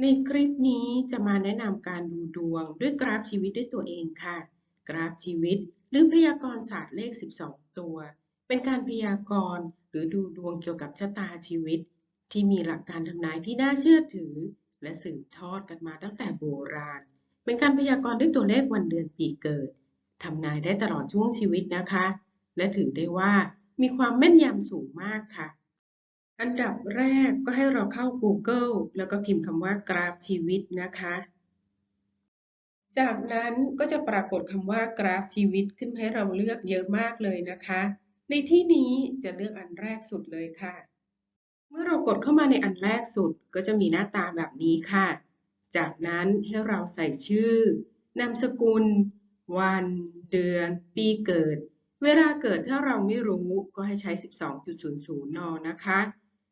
ในคลิปนี้จะมาแนะนำการดูดวงด้วยกราฟชีวิตด้วยตัวเองค่ะ กราฟชีวิต หรือพยากรณ์ศาสตร์เลข 12 ตัว เป็นการพยากรณ์หรือดูดวงเกี่ยวกับชะตาชีวิต ที่มีหลักการทำนายที่น่าเชื่อถือ และสืบทอดกันมาตั้งแต่โบราณ เป็นการพยากรณ์ด้วยตัวเลขวันเดือนปีเกิดทำนายได้ตลอดช่วงชีวิตนะคะ และถือได้ว่ามีความแม่นยำสูงมากค่ะ อันดับแรกก็ให้เราเข้า Google แล้วก็พิมพ์คำว่ากราฟชีวิตนะคะ จากนั้นก็จะปรากฏคำว่ากราฟชีวิตขึ้นให้เราเลือกเยอะมากเลยนะคะ ในที่นี้จะเลือกอันแรกสุดเลยค่ะ เมื่อเรากดเข้ามาในอันแรกสุดก็จะมีหน้าตาแบบนี้ค่ะ จากนั้นให้เราใส่ชื่อ นามสกุล วัน เดือน ปีเกิด เวลาเกิดถ้าเราไม่รู้ก็ให้ใช้ 12.00 นนะคะ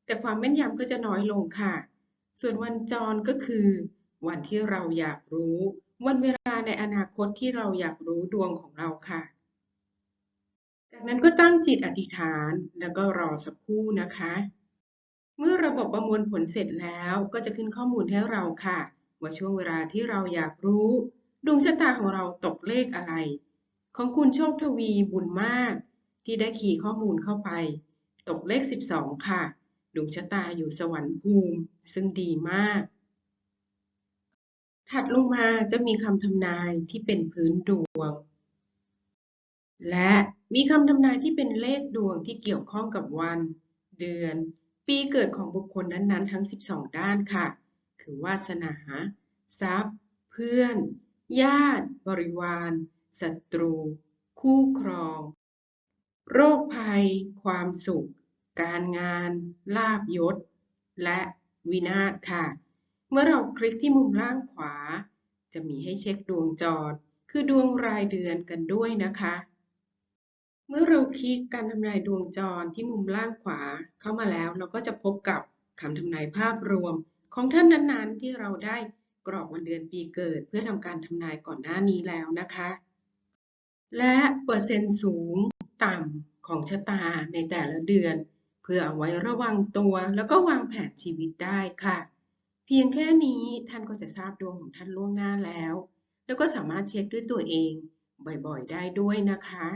แต่ความแม่นยำก็จะน้อยลงค่ะ ส่วนวันจรก็คือ วันที่เราอยากรู้ วันเวลาในอนาคตที่เราอยากรู้ดวงของเราค่ะ จากนั้นก็ตั้งจิตอธิษฐานแล้วก็รอสักครู่นะคะ เมื่อระบบประมวลผลเสร็จแล้วก็จะขึ้นข้อมูลให้เราค่ะ ว่าช่วงเวลาที่เราอยากรู้ดวงชะตาของเราตกเลขอะไร ของคุณโชคทวีบุญมาก ที่ได้ขี่ข้อมูลเข้าไป ตกเลข 12 ค่ะ ดวงชะตาอยู่สวรรค์ภูมิซึ่งดีมาก ถัดลงมาจะมีคำทำนายที่เป็นพื้นดวง และมีคำทำนายที่เป็นเลขดวงที่เกี่ยวข้องกับวัน เดือน ปีเกิดของบุคคลนั้นๆ ทั้ง 12 ด้านค่ะ คือวาสนา ทรัพย์ เพื่อน ญาติ บริวาร ศัตรู คู่ครอง โรคภัย ความสุข การงาน ลาบยศ และวินาศค่ะ เมื่อเราคลิกที่มุมล่างขวา จะมีให้เช็คดวงจร คือดวงรายเดือนกันด้วยนะคะ เมื่อเราคลิกการทำนายดวงจรที่มุมล่างขวาเข้ามาแล้ว เราก็จะพบกับคำทำนายภาพรวม ของท่านนั้นๆ ที่เราได้กรอกวันเดือนปีเกิด เพื่อทำการทำนายก่อนหน้านี้แล้วนะคะ และเปอร์เซ็นต์สูงต่ำของชะตาในแต่ละเดือน พื่อเอาไว้ระวังตัวแล้วก็วางแผนชีวิตได้ค่ะ เพียงแค่นี้ท่านก็จะทราบดวงของท่านล่วงหน้าแล้ว แล้วก็สามารถเช็คด้วยตัวเอง บ่อยๆ ได้ด้วยนะคะ